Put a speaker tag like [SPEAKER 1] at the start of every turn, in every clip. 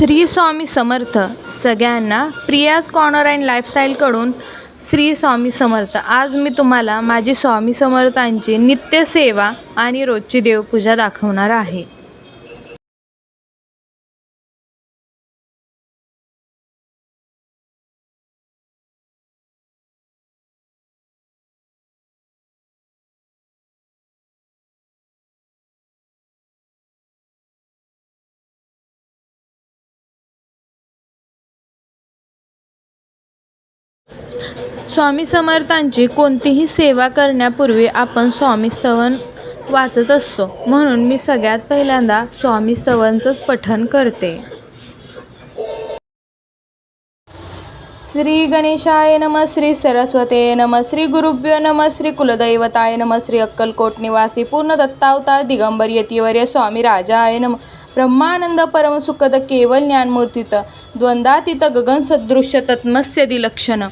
[SPEAKER 1] श्री स्वामी समर्थ सगळ्यांना Priya's corner and लाईफस्टाईलकडून श्री स्वामी समर्थ. आज मी तुम्हाला माझी स्वामी समर्थांची नित्यसेवा आणि रोजची देवपूजा दाखवणार आहे. स्वामी समर्थांची कोणतीही सेवा करण्यापूर्वी आपण स्वामी स्तवन वाचत असतो. म्हणून मी सगळ्यात पहिल्यांदा स्वामी स्तवनचंच पठन करते. श्री गणेशाय नम श्री सरस्वते नम श्री गुरुभ्यो नम श्री कुलदैवताय नम श्री अक्कलकोट निवासी पूर्ण दत्तावतार दिगंबर यतिवर्य स्वामी राजाय नम. ब्रह्मानंद परमसुखद केवल ज्ञानमूर्तीत द्वंद्वातीत गगन सदृश्य तत्मस्य दिलक्षण.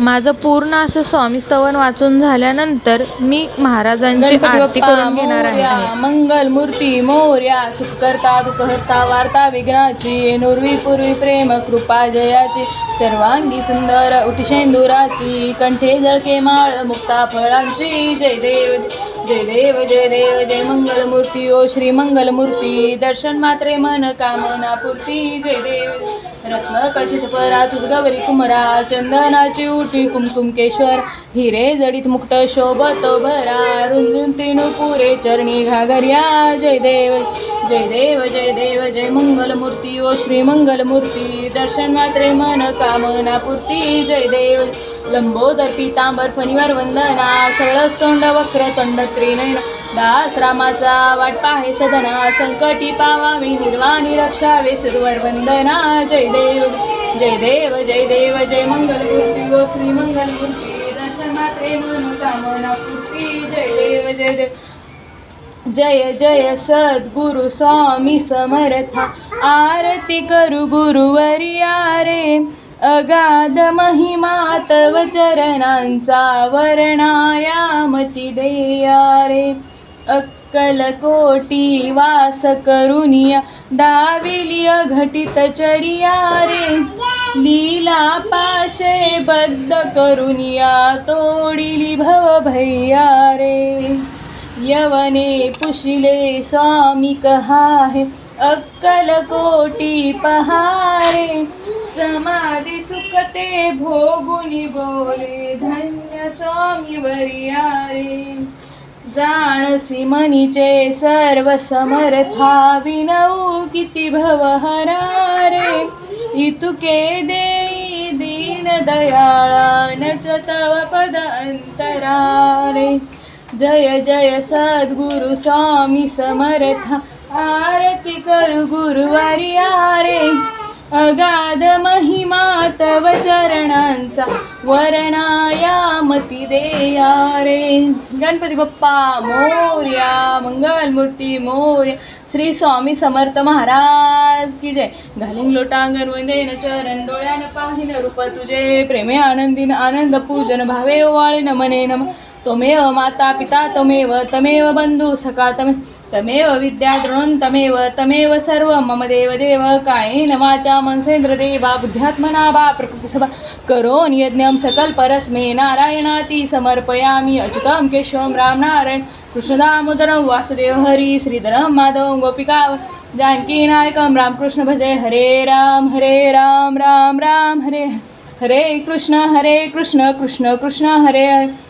[SPEAKER 1] माझं पूर्ण असं स्वामी स्तवन वाचून झाल्यानंतर मी महाराजांची आरती करून घेणार आहे.
[SPEAKER 2] मंगल मूर्ती मोर्या सुखकर्ता दुःखहर्ता वार्ता विघ्नाची नुर्वी पूर्वी प्रेम कृपा जयाची सर्वांगी सुंदर उटिशेंदुराची कंठे जळके माळ मुक्ता फळांची जय देव जय देव जय देव जय मंगलमूर्ती ओ श्री मंगलमूर्ती. दर्शन मात्रे मन कामना पूर्ती. जय देव. रत्न कचित परा तुझ कुमरा चंदनाची उटी कुमकुमकेश्वर. हिरे जडित मुक्त शोभत भरा रुंजुन त्रिनुपुरे पुरे चरणी घागर्या. जय देव. जय देव जय देव जय मंगलमूर्ती ओ श्री मंगलमूर्ती दर्शन मात्रे मन कामना पूर्ती जय देव। लंबोदर पितांबर फणीवर वंदना सरळस तोंड वक्र तोंड त्रिनयन दास रामाचा वाट पाहे सदना संकटी पावावी निर्वाणी रक्षावे सुरवर वंदना जय देव। जय देव जय देव जय मंगल मूर्ती ओ श्री मंगलमूर्ती दर्शन मात्रे मन कामना पूर्ती जय देव जय देव। जय जय सद्गुरु स्वामी समर्था। आरती करू गुरुवर्या रे अगाध महिमा तव चरणांचा वर्णायामती देया रे अक्कलकोटी वास करुनिया दाविली घटित चरिया रे लीला पाशे बद्ध करुनिया तोडिली भव भैया रे यवने पुशिले स्वामी कहाहे अक्कलकोटी पहारे। समाधी सुखते भोगुनी बोले धन्य स्वामी वरियारे। जाणसी मनीचे सर्व समर्था विनऊ किती भवहरारे। इतुके देई दीन दयाळा च तव पद अंतरारे। जय जय सद्गुरु स्वामी समर्थ। आरती करू गुरुवारी रे अगाध महिमा तव चरणांचा वरणाया मती देया रे गणपती बाप्पा मोर्या मंगलमूर्ती मोर्या। श्री स्वामी समर्थ महाराज की जय। घालिंग लोटांगण वंदेन चरण डोळ्यानं पाहिन रूप तुझे। प्रेमे आनंदीन आनंद पूजन भावे वाळीन मने नम। त्वमेव माता पिता त्वमेव तमेव बंधू सखा तमे तमेव विद्या द्रोण तमेव तमेव सर्व मम देव देव कायेन वाचा मनसेंद्र देवा बुद्ध्यात्मना बा प्रकृतिसभा। करो यज्ञम सकल परस्मे नारायणाती समर्पयामी अच्युतम केशवम राम नारायण कृष्णदामोदरम वासुदेव हरी श्रीधरम माधव गोपिका जानकी नायकम रामकृष्ण भजय हरे राम हरे राम राम राम हरे हरे कृष्ण हरे कृष्ण कृष्ण कृष्ण हरे हरे।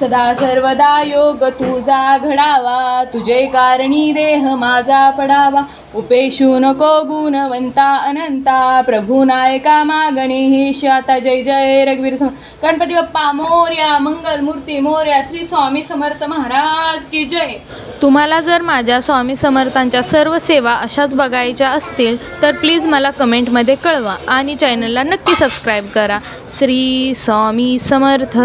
[SPEAKER 2] सदा सर्वदा योग तुझा घडावा. तुझे कारणी देह माझा पडावा. उपेशू नको गुणवंता अनंता. प्रभू नायका मागणी ही आता जय जय रघुवीर सम. गणपती बाप्पा मोर्या मंगल मूर्ती मोर्या श्री स्वामी समर्थ महाराज की जय.
[SPEAKER 1] तुम्हाला जर माझ्या स्वामी समर्थांच्या सर्व सेवा अशाच बघायच्या असतील तर प्लीज मला कमेंटमध्ये कळवा आणि चॅनलला नक्की सबस्क्राईब करा. श्री स्वामी समर्थ.